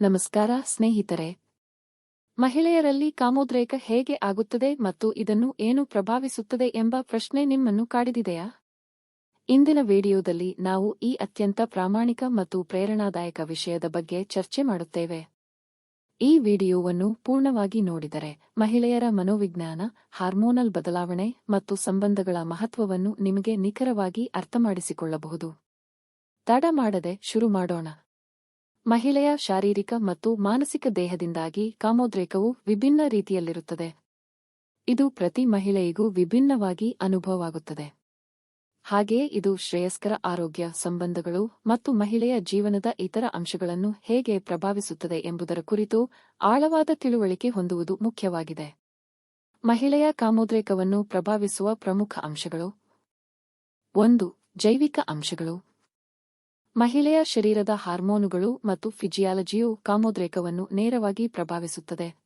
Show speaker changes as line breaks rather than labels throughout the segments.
ನಮಸ್ಕಾರ, ಸ್ನೇಹಿತರೆ. ಮಹಿಳೆಯರಲ್ಲಿ ಕಾಮೋದ್ರೇಕ ಹೇಗೆ ಆಗುತ್ತದೆ ಮತ್ತು ಇದನ್ನು ಏನು ಪ್ರಭಾವಿಸುತ್ತದೆ ಎಂಬ ಪ್ರಶ್ನೆ ನಿಮ್ಮನ್ನು ಕಾಡಿದಿದೆಯಾ? ಇಂದಿನ ವಿಡಿಯೋದಲ್ಲಿ ನಾವು ಈ ಅತ್ಯಂತ ಪ್ರಾಮಾಣಿಕ ಮತ್ತು ಪ್ರೇರಣಾದಾಯಕ ವಿಷಯದ ಬಗ್ಗೆ ಚರ್ಚೆ ಮಾಡುತ್ತೇವೆ. ಈ ವಿಡಿಯೋವನ್ನು ಪೂರ್ಣವಾಗಿ ನೋಡಿದರೆ ಮಹಿಳೆಯರ ಮನೋವಿಜ್ಞಾನ, ಹಾರ್ಮೋನಲ್ ಬದಲಾವಣೆ ಮತ್ತು ಸಂಬಂಧಗಳ ಮಹತ್ವವನ್ನು ನಿಮಗೆ ನಿಖರವಾಗಿ ಅರ್ಥಮಾಡಿಸಿಕೊಳ್ಳಬಹುದು. ತಡ ಮಾಡದೆ ಶುರು ಮಾಡೋಣ. ಮಹಿಳೆಯ ಶಾರೀರಿಕ ಮತ್ತು ಮಾನಸಿಕ ದೇಹದಿಂದಾಗಿ ಕಾಮೋದ್ರೇಕವು ವಿಭಿನ್ನ ರೀತಿಯಲ್ಲಿರುತ್ತದೆ. ಇದು ಪ್ರತಿ ಮಹಿಳೆಯಿಗೂ ವಿಭಿನ್ನವಾಗಿ ಅನುಭವವಾಗುತ್ತದೆ. ಹಾಗೆಯೇ ಇದು ಶ್ರೇಯಸ್ಕರ ಆರೋಗ್ಯ ಸಂಬಂಧಗಳು ಮತ್ತು ಮಹಿಳೆಯ ಜೀವನದ ಇತರ ಅಂಶಗಳನ್ನು ಹೇಗೆ ಪ್ರಭಾವಿಸುತ್ತದೆ ಎಂಬುದರ ಕುರಿತು ಆಳವಾದ ತಿಳುವಳಿಕೆ ಹೊಂದುವುದು ಮುಖ್ಯವಾಗಿದೆ. ಮಹಿಳೆಯ ಕಾಮೋದ್ರೇಕವನ್ನು ಪ್ರಭಾವಿಸುವ ಪ್ರಮುಖ ಅಂಶಗಳು ಒಂದು, ಜೈವಿಕ ಅಂಶಗಳು. ಮಹಿಳೆಯ ಶರೀರದ ಹಾರ್ಮೋನುಗಳು ಮತ್ತು ಫಿಜಿಯಾಲಜಿಯು ಕಾಮೋದ್ರೇಕವನ್ನು ನೇರವಾಗಿ ಪ್ರಭಾವಿಸುತ್ತದೆ.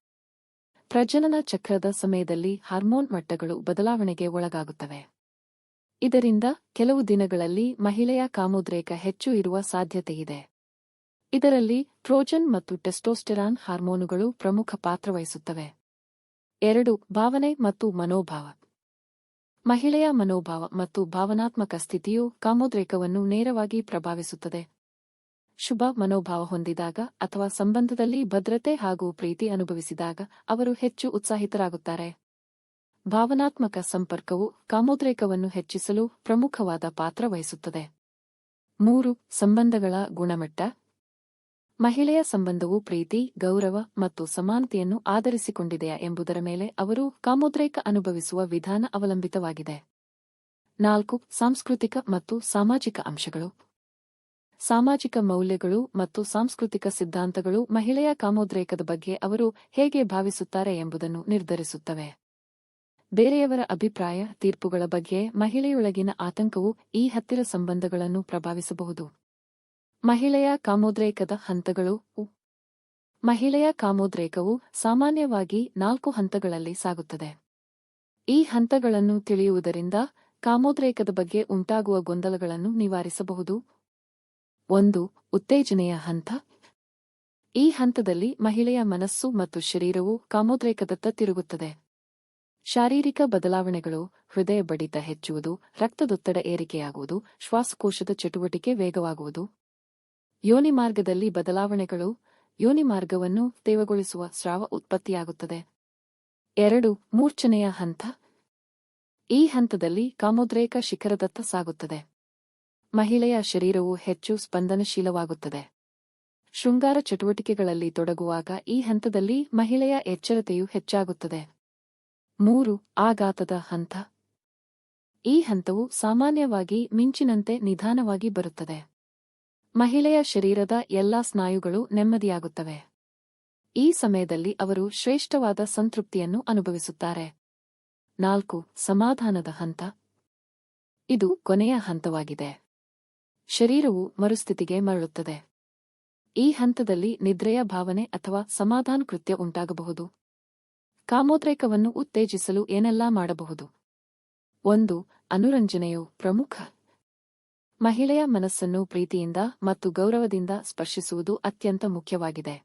ಪ್ರಜನನ ಚಕ್ರದ ಸಮಯದಲ್ಲಿ ಹಾರ್ಮೋನ್ ಮಟ್ಟಗಳು ಬದಲಾವಣೆಗೆ ಒಳಗಾಗುತ್ತವೆ. ಇದರಿಂದ ಕೆಲವು ದಿನಗಳಲ್ಲಿ ಮಹಿಳೆಯ ಕಾಮೋದ್ರೇಕ ಹೆಚ್ಚು ಇರುವ ಸಾಧ್ಯತೆಯಿದೆ ಇದರಲ್ಲಿ ಟ್ರೋಜನ್ ಮತ್ತು ಟೆಸ್ಟೋಸ್ಟೆರಾನ್ ಹಾರ್ಮೋನುಗಳು ಪ್ರಮುಖ ಪಾತ್ರವಹಿಸುತ್ತವೆ ಎರಡು, ಭಾವನೆ ಮತ್ತು ಮನೋಭಾವ. ಮಹಿಳೆಯ ಮನೋಭಾವ ಮತ್ತು ಭಾವನಾತ್ಮಕ ಸ್ಥಿತಿಯು ಕಾಮೋದ್ರೇಕವನ್ನು ನೇರವಾಗಿ ಪ್ರಭಾವಿಸುತ್ತದೆ. ಶುಭ ಮನೋಭಾವ ಹೊಂದಿದಾಗ ಅಥವಾ ಸಂಬಂಧದಲ್ಲಿ ಭದ್ರತೆ ಹಾಗೂ ಪ್ರೀತಿ ಅನುಭವಿಸಿದಾಗ ಅವರು ಹೆಚ್ಚು ಉತ್ಸಾಹಿತರಾಗುತ್ತಾರೆ. ಭಾವನಾತ್ಮಕ ಸಂಪರ್ಕವು ಕಾಮೋದ್ರೇಕವನ್ನು ಹೆಚ್ಚಿಸಲು ಪ್ರಮುಖವಾದ ಪಾತ್ರ ವಹಿಸುತ್ತದೆ. ಮೂರು, ಸಂಬಂಧಗಳ ಗುಣಮಟ್ಟ. ಮಹಿಳೆಯ ಸಂಬಂಧವು ಪ್ರೀತಿ, ಗೌರವ ಮತ್ತು ಸಮಾನತೆಯನ್ನು ಆಧರಿಸಿಕೊಂಡಿದೆಯಾ ಎಂಬುದರ ಮೇಲೆ ಅವರು ಕಾಮೋದ್ರೇಕ ಅನುಭವಿಸುವ ವಿಧಾನ ಅವಲಂಬಿತವಾಗಿದೆ. ನಾಲ್ಕು, ಸಾಂಸ್ಕೃತಿಕ ಮತ್ತು ಸಾಮಾಜಿಕ ಅಂಶಗಳು. ಸಾಮಾಜಿಕ ಮೌಲ್ಯಗಳು ಮತ್ತು ಸಾಂಸ್ಕೃತಿಕ ಸಿದ್ಧಾಂತಗಳು ಮಹಿಳೆಯ ಕಾಮೋದ್ರೇಕದ ಬಗ್ಗೆ ಅವರು ಹೇಗೆ ಭಾವಿಸುತ್ತಾರೆ ಎಂಬುದನ್ನು ನಿರ್ಧರಿಸುತ್ತವೆ. ಬೇರೆಯವರ ಅಭಿಪ್ರಾಯ, ತೀರ್ಪುಗಳ ಬಗ್ಗೆ ಮಹಿಳೆಯೊಳಗಿನ ಆತಂಕವು ಈ ಹತ್ತಿರ ಸಂಬಂಧಗಳನ್ನು ಪ್ರಭಾವಿಸಬಹುದು. ಮಹಿಳೆಯ ಕಾಮೋದ್ರೇಕದ ಹಂತಗಳು ಮಹಿಳೆಯ ಕಾಮೋದ್ರೇಕವು ಸಾಮಾನ್ಯವಾಗಿ ನಾಲ್ಕು ಹಂತಗಳಲ್ಲಿ ಸಾಗುತ್ತದೆ. ಈ ಹಂತಗಳನ್ನು ತಿಳಿಯುವುದರಿಂದ ಕಾಮೋದ್ರೇಕದ ಬಗ್ಗೆ ಉಂಟಾಗುವ ಗೊಂದಲಗಳನ್ನು ನಿವಾರಿಸಬಹುದು. ಒಂದು, ಉತ್ತೇಜನೆಯ ಹಂತ. ಈ ಹಂತದಲ್ಲಿ ಮಹಿಳೆಯ ಮನಸ್ಸು ಮತ್ತು ಶರೀರವು ಕಾಮೋದ್ರೇಕದತ್ತ ತಿರುಗುತ್ತದೆ. ಶಾರೀರಿಕ ಬದಲಾವಣೆಗಳು, ಹೃದಯ ಬಡಿತ ಹೆಚ್ಚುವುದು, ರಕ್ತದೊತ್ತಡ ಏರಿಕೆಯಾಗುವುದು, ಶ್ವಾಸಕೋಶದ ಚಟುವಟಿಕೆ ವೇಗವಾಗುವುದು. ಯೋನಿಮಾರ್ಗದಲ್ಲಿ ಬದಲಾವಣೆಗಳು ಯೋನಿಮಾರ್ಗವನ್ನು ತೇವಗೊಳಿಸುವ ಸ್ರಾವ ಉತ್ಪತ್ತಿಯಾಗುತ್ತದೆ. ಎರಡು, ಮೂರ್ಛನೆಯ ಹಂತ. ಈ ಹಂತದಲ್ಲಿ ಕಾಮೋದ್ರೇಕ ಶಿಖರದತ್ತ ಸಾಗುತ್ತದೆ. ಮಹಿಳೆಯ ಶರೀರವು ಹೆಚ್ಚು ಸ್ಪಂದನಶೀಲವಾಗುತ್ತದೆ. ಶೃಂಗಾರ ಚಟುವಟಿಕೆಗಳಲ್ಲಿ ತೊಡಗುವಾಗ ಈ ಹಂತದಲ್ಲಿ ಮಹಿಳೆಯ ಎಚ್ಚರತೆಯು ಹೆಚ್ಚಾಗುತ್ತದೆ. ಮೂರು, ಆಘಾತದ ಹಂತ. ಈ ಹಂತವು ಸಾಮಾನ್ಯವಾಗಿ ಮಿಂಚಿನಂತೆ ನಿಧಾನವಾಗಿ ಬರುತ್ತದೆ. ಮಹಿಳೆಯ ಶರೀರದ ಎಲ್ಲಾ ಸ್ನಾಯುಗಳು ನೆಮ್ಮದಿಯಾಗುತ್ತವೆ. ಈ ಸಮಯದಲ್ಲಿ ಅವರು ಶ್ರೇಷ್ಠವಾದ ಸಂತೃಪ್ತಿಯನ್ನು ಅನುಭವಿಸುತ್ತಾರೆ. ನಾಲ್ಕು, ಸಮಾಧಾನದ ಹಂತ. ಇದು ಕೊನೆಯ ಹಂತವಾಗಿದೆ. ಶರೀರವು ಮರುಸ್ಥಿತಿಗೆ ಮರಳುತ್ತದೆ. ಈ ಹಂತದಲ್ಲಿ ನಿದ್ರೆಯ ಭಾವನೆ ಅಥವಾ ಸಮಾಧಾನ ಕೃತ್ಯ ಉಂಟಾಗಬಹುದು. ಕಾಮೋದ್ರೇಕವನ್ನು ಉತ್ತೇಜಿಸಲು ಏನೆಲ್ಲಾ ಮಾಡಬಹುದು? ಒಂದು, ಅನುರಂಜನೆಯು ಪ್ರಮುಖ. ಮಹಿಳೆಯ ಮನಸ್ಸನ್ನು ಪ್ರೀತಿಯಿಂದ ಮತ್ತು ಗೌರವದಿಂದ ಸ್ಪರ್ಶಿಸುವುದು ಅತ್ಯಂತ ಮುಖ್ಯವಾಗಿದೆ.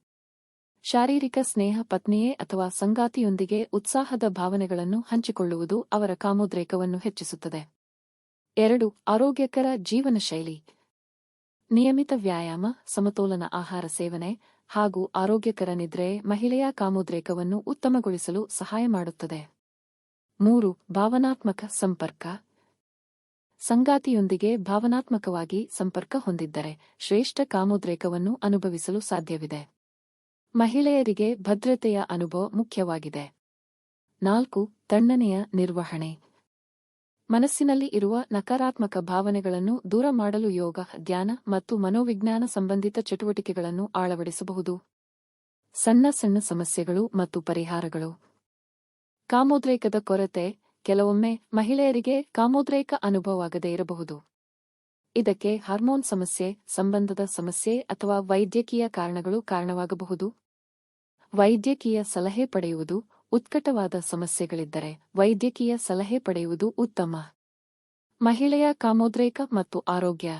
ಶಾರೀರಿಕ ಸ್ನೇಹ ಪತ್ನಿಯೇ ಅಥವಾ ಸಂಗಾತಿಯೊಂದಿಗೆ ಉತ್ಸಾಹದ ಭಾವನೆಗಳನ್ನು ಹಂಚಿಕೊಳ್ಳುವುದು ಅವರ ಕಾಮೋದ್ರೇಕವನ್ನು ಹೆಚ್ಚಿಸುತ್ತದೆ. ಎರಡು, ಆರೋಗ್ಯಕರ ಜೀವನ ಶೈಲಿ. ನಿಯಮಿತ ವ್ಯಾಯಾಮ, ಸಮತೋಲನ ಆಹಾರ ಸೇವನೆ ಹಾಗೂ ಆರೋಗ್ಯಕರ ನಿದ್ರೆ ಮಹಿಳೆಯ ಕಾಮೋದ್ರೇಕವನ್ನು ಉತ್ತಮಗೊಳಿಸಲು ಸಹಾಯ ಮಾಡುತ್ತದೆ. ಮೂರು, ಭಾವನಾತ್ಮಕ ಸಂಪರ್ಕ. ಸಂಗಾತಿಯೊಂದಿಗೆ ಭಾವನಾತ್ಮಕವಾಗಿ ಸಂಪರ್ಕ ಹೊಂದಿದ್ದರೆ ಶ್ರೇಷ್ಠ ಕಾಮೋದ್ರೇಕವನ್ನು ಅನುಭವಿಸಲು ಸಾಧ್ಯವಿದೆ. ಮಹಿಳೆಯರಿಗೆ ಭದ್ರತೆಯ ಅನುಭವ ಮುಖ್ಯವಾಗಿದೆ. ನಾಲ್ಕು, ತಣ್ಣನೆಯ ನಿರ್ವಹಣೆ. ಮನಸ್ಸಿನಲ್ಲಿ ಇರುವ ನಕಾರಾತ್ಮಕ ಭಾವನೆಗಳನ್ನು ದೂರ ಮಾಡಲು ಯೋಗ, ಧ್ಯಾನ ಮತ್ತು ಮನೋವಿಜ್ಞಾನ ಸಂಬಂಧಿತ ಚಟುವಟಿಕೆಗಳನ್ನು ಆಳವಡಿಸಬಹುದು ಸಣ್ಣ ಸಣ್ಣ ಸಮಸ್ಯೆಗಳು ಮತ್ತು ಪರಿಹಾರಗಳು. ಕಾಮೋದ್ರೇಕದ ಕೊರತೆ ಕೆಲವೊಮ್ಮೆ ಮಹಿಳೆಯರಿಗೆ ಕಾಮೋದ್ರೇಕ ಅನುಭವವಾಗದೇ ಇರಬಹುದು. ಇದಕ್ಕೆ ಹಾರ್ಮೋನ್ ಸಮಸ್ಯೆ, ಸಂಬಂಧದ ಸಮಸ್ಯೆ ಅಥವಾ ವೈದ್ಯಕೀಯ ಕಾರಣಗಳು ಕಾರಣವಾಗಬಹುದು. ವೈದ್ಯಕೀಯ ಸಲಹೆ ಪಡೆಯುವುದು ಉತ್ಕಟವಾದ ಸಮಸ್ಯೆಗಳಿದ್ದರೆ ವೈದ್ಯಕೀಯ ಸಲಹೆ ಪಡೆಯುವುದು ಉತ್ತಮ. ಮಹಿಳೆಯ ಕಾಮೋದ್ರೇಕ ಮತ್ತು ಆರೋಗ್ಯ.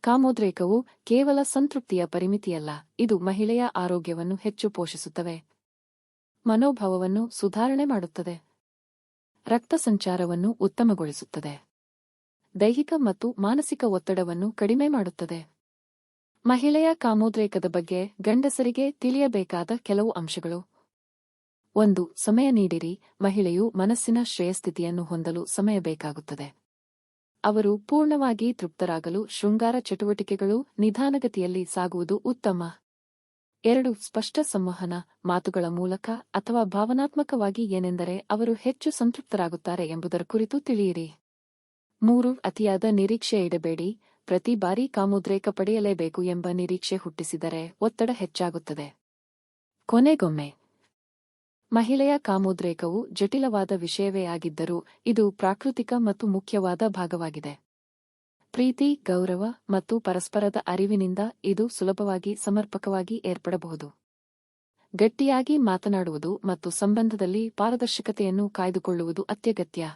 ಕಾಮೋದ್ರೇಕವು ಕೇವಲ ಸಂತೃಪ್ತಿಯ ಪರಿಮಿತಿಯಲ್ಲ, ಇದು ಮಹಿಳೆಯ ಆರೋಗ್ಯವನ್ನು ಹೆಚ್ಚು ಪೋಷಿಸುತ್ತವೆ. ಮನೋಭಾವವನ್ನು ಸುಧಾರಣೆ ಮಾಡುತ್ತದೆ. ರಕ್ತ ಸಂಚಾರವನ್ನು ಉತ್ತಮಗೊಳಿಸುತ್ತದೆ. ದೈಹಿಕ ಮತ್ತು ಮಾನಸಿಕ ಒತ್ತಡವನ್ನು ಕಡಿಮೆ ಮಾಡುತ್ತದೆ. ಮಹಿಳೆಯ ಕಾಮೋದ್ರೇಕದ ಬಗ್ಗೆ ಗಂಡಸರಿಗೆ ತಿಳಿಯಬೇಕಾದ ಕೆಲವು ಅಂಶಗಳು. ಒಂದು, ಸಮಯ ನೀಡಿರಿ, ಮಹಿಳೆಯು ಮನಸ್ಸಿನ ಶ್ರೇಯಸ್ಥಿತಿಯನ್ನು ಹೊಂದಲು ಸಮಯ ಬೇಕಾಗುತ್ತದೆ. ಅವರು ಪೂರ್ಣವಾಗಿ ತೃಪ್ತರಾಗಲು ಶೃಂಗಾರ ಚಟುವಟಿಕೆಗಳು ನಿಧಾನಗತಿಯಲ್ಲಿ ಸಾಗುವುದು ಉತ್ತಮ. ಎರಡು ಸ್ಪಷ್ಟ ಸಂವಹನ ಮಾತುಗಳ ಮೂಲಕ ಅಥವಾ ಭಾವನಾತ್ಮಕವಾಗಿ ಏನೆಂದರೆ ಅವರು ಹೆಚ್ಚು ಸಂತೃಪ್ತರಾಗುತ್ತಾರೆ ಎಂಬುದರ ಕುರಿತು ತಿಳಿಯಿರಿ. ಮೂರು, ಅತಿಯಾದ ನಿರೀಕ್ಷೆ ಇಡಬೇಡಿ. ಪ್ರತಿ ಬಾರಿ ಕಾಮೋದ್ರೇಕ ಪಡೆಯಲೇಬೇಕು ಎಂಬ ನಿರೀಕ್ಷೆ ಹುಟ್ಟಿಸಿದರೆ ಒತ್ತಡ ಹೆಚ್ಚಾಗುತ್ತದೆ. ಕೊನೆಗೊಮ್ಮೆ, ಮಹಿಳೆಯ ಕಾಮೋದ್ರೇಕವು ಜಟಿಲವಾದ ವಿಷಯವೇ ಆಗಿದ್ದರೂ ಇದು ಪ್ರಾಕೃತಿಕ ಮತ್ತು ಮುಖ್ಯವಾದ ಭಾಗವಾಗಿದೆ. ಪ್ರೀತಿ, ಗೌರವ ಮತ್ತು ಪರಸ್ಪರದ ಅರಿವಿನಿಂದ ಇದು ಸುಲಭವಾಗಿ ಸಮರ್ಪಕವಾಗಿ ಏರ್ಪಡಬಹುದು. ಗಟ್ಟಿಯಾಗಿ ಮಾತನಾಡುವುದು ಮತ್ತು ಸಂಬಂಧದಲ್ಲಿ ಪಾರದರ್ಶಕತೆಯನ್ನು ಕಾಯ್ದುಕೊಳ್ಳುವುದು ಅತ್ಯಗತ್ಯ.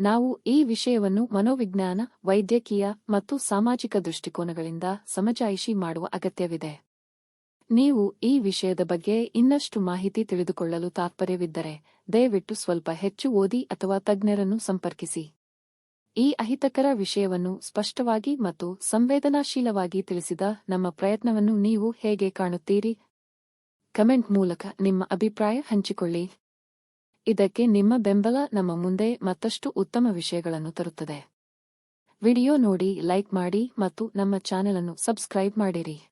ನಾವು ಈ ವಿಷಯವನ್ನು ಮನೋವಿಜ್ಞಾನ, ವೈದ್ಯಕೀಯ ಮತ್ತು ಸಾಮಾಜಿಕ ದೃಷ್ಟಿಕೋನಗಳಿಂದ ಸಮಜಾಯಿಷಿ ಮಾಡುವ ಅಗತ್ಯವಿದೆ. ನೀವು ಈ ವಿಷಯದ ಬಗ್ಗೆ ಇನ್ನಷ್ಟು ಮಾಹಿತಿ ತಿಳಿದುಕೊಳ್ಳಲು ತಾತ್ಪರ್ಯವಿದ್ದರೆ, ದಯವಿಟ್ಟು ಸ್ವಲ್ಪ ಹೆಚ್ಚು ಓದಿ ಅಥವಾ ತಜ್ಞರನ್ನು ಸಂಪರ್ಕಿಸಿ. ಈ ಅಹಿತಕರ ವಿಷಯವನ್ನು ಸ್ಪಷ್ಟವಾಗಿ ಮತ್ತು ಸಂವೇದನಾಶೀಲವಾಗಿ ತಿಳಿಸಿದ ನಮ್ಮ ಪ್ರಯತ್ನವನ್ನು ನೀವು ಹೇಗೆ ಕಾಣುತ್ತೀರಿ? ಕಮೆಂಟ್ ಮೂಲಕ ನಿಮ್ಮ ಅಭಿಪ್ರಾಯ ಹಂಚಿಕೊಳ್ಳಿ. ಇದಕ್ಕೆ ನಿಮ್ಮ ಬೆಂಬಲ ನಮ್ಮ ಮುಂದೆ ಮತ್ತಷ್ಟು ಉತ್ತಮ ವಿಷಯಗಳನ್ನು ತರುತ್ತದೆ. ವಿಡಿಯೋ ನೋಡಿ ಲೈಕ್ ಮಾಡಿ ಮತ್ತು ನಮ್ಮ ಚಾನೆಲ್ ಅನ್ನು ಸಬ್ಸ್ಕ್ರೈಬ್ ಮಾಡಿರಿ.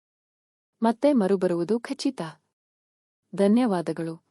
ಮತ್ತೆ ಮರುಬರುವುದು ಖಚಿತ. ಧನ್ಯವಾದಗಳು.